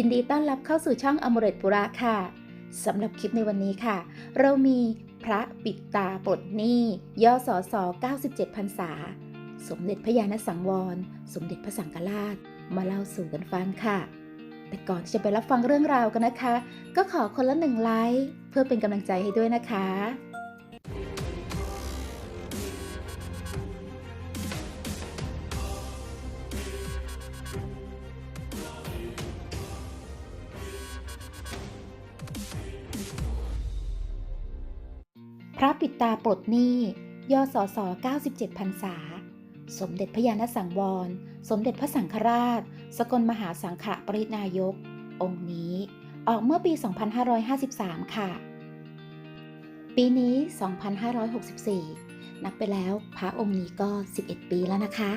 ยินดีต้อนรับเข้าสู่ช่องอมเรตปุระค่ะสำหรับคลิปในวันนี้ค่ะ เรามีพระปิดตาปลดหนี้ย่อสอสอ97พรรษา สมเด็จพระญาณสังวร สมเด็จพระสังฆราช มาเล่าสู่กันฟังค่ะ แต่ก่อนที่จะไปรับฟังเรื่องราวกันนะคะ ก็ขอคนละหนึ่งไลค์เพื่อเป็นกำลังใจให้ด้วยนะคะ พระปิดตาปลดหนี้ย่อสอสอ97พรรษา สมเด็จพระญาณสังวร สมเด็จพระสังฆราช สกลมหาสังฆปรินายก องค์นี้ ออกเมื่อปี 2553 ค่ะ ปีนี้ 2564 นับไปแล้วพระองค์นี้ก็ 11 ปีแล้วนะคะ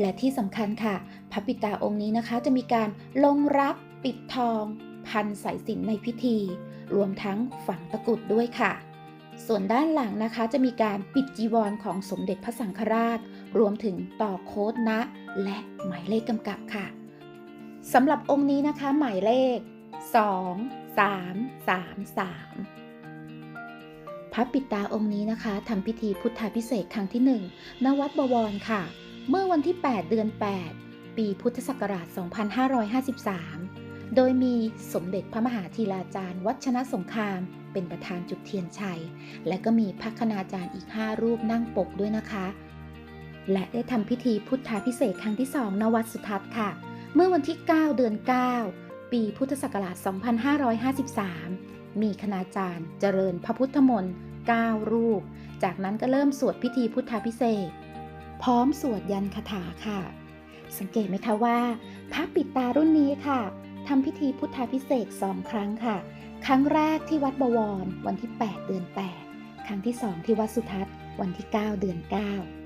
และที่สำคัญค่ะ พระปิดตาองค์นี้นะคะ จะมีการลงรักปิดทอง พันสายสิญจนในพิธี รวมทั้งฝังตะกุดด้วยค่ะ ส่วนด้านหลังนะคะจะมีการปิดจีวรของสมเด็จพระสังฆราช รวมถึงต่อโค้ดนะ และหมายเลขกำกับค่ะสำหรับองค์นี้นะคะหมายเลข 2 3 3 3 พระปิดตาองค์นี้นะคะทำพิธีพุทธาพิเศษครั้งที่ 1 ณ วัดบวรค่ะ เมื่อวันที่ 8 เดือน 8 ปีพุทธศักราช 2553 โดยมีสมเด็จพระมหาธีราจารย์ วัชนะสงครามเป็นประธานจุดเทียนชัย และก็มีพระคณาจารย์อีก 5 รูปนั่งปกด้วยนะคะ และได้ทำพิธีพุทธาพิเศษครั้งที่2ณวัดสุทัศน์ค่ะ เมื่อวันที่ 9 เดือน 9 ปีพุทธศักราช 2553 มีคณาจารย์เจริญพระพุทธมนต์ 9 รูป จากนั้นก็เริ่มสวดพิธีพุทธาพิเศษ พร้อมสวดยันคาถาค่ะ สังเกตไหมคะว่าพระปิดตารุ่นนี้ค่ะทำพิธีพุทธาพิเศษสองครั้งค่ะ ครั้งแรกที่วัดบวรวันที่ 8 เดือน 8 ครั้งที่2ที่วัดสุทัศน์วันที่ 9 เดือน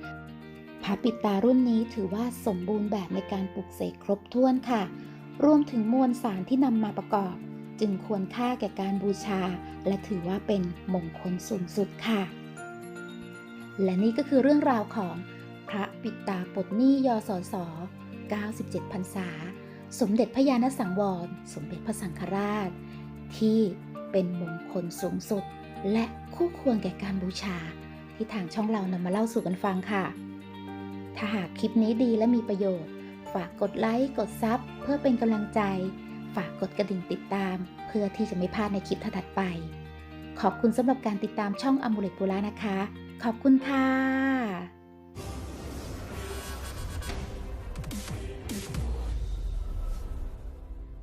9พระปิดตารุ่นนี้ถือว่าสมบูรณ์แบบในการปลุกเสกครบถ้วนค่ะ รวมถึงมวลสารที่นำมาประกอบ จึงควรค่าแก่การบูชา และถือว่าเป็นมงคลสูงสุดค่ะ และนี่ก็คือเรื่องราวของพระปิดตาปดหนี้ยสส97พรรษา สมเด็จพระญาณสังวร สมเด็จพระสังฆราช ที่เป็นมงคลสูงสุด และคู่ควรแก่การบูชา ที่ทางช่องเรานำมาเล่าสู่กันฟังค่ะ ถ้าหากคลิปนี้ดีและมีประโยชน์ ฝากกดไลค์กดซับเพื่อเป็นกำลังใจ ฝากกดกระดิ่งติดตาม เพื่อที่จะไม่พลาดในคลิปถัดไป ขอบคุณสำหรับการติดตามช่องอมูเลตปุระนะคะ ขอบคุณค่ะ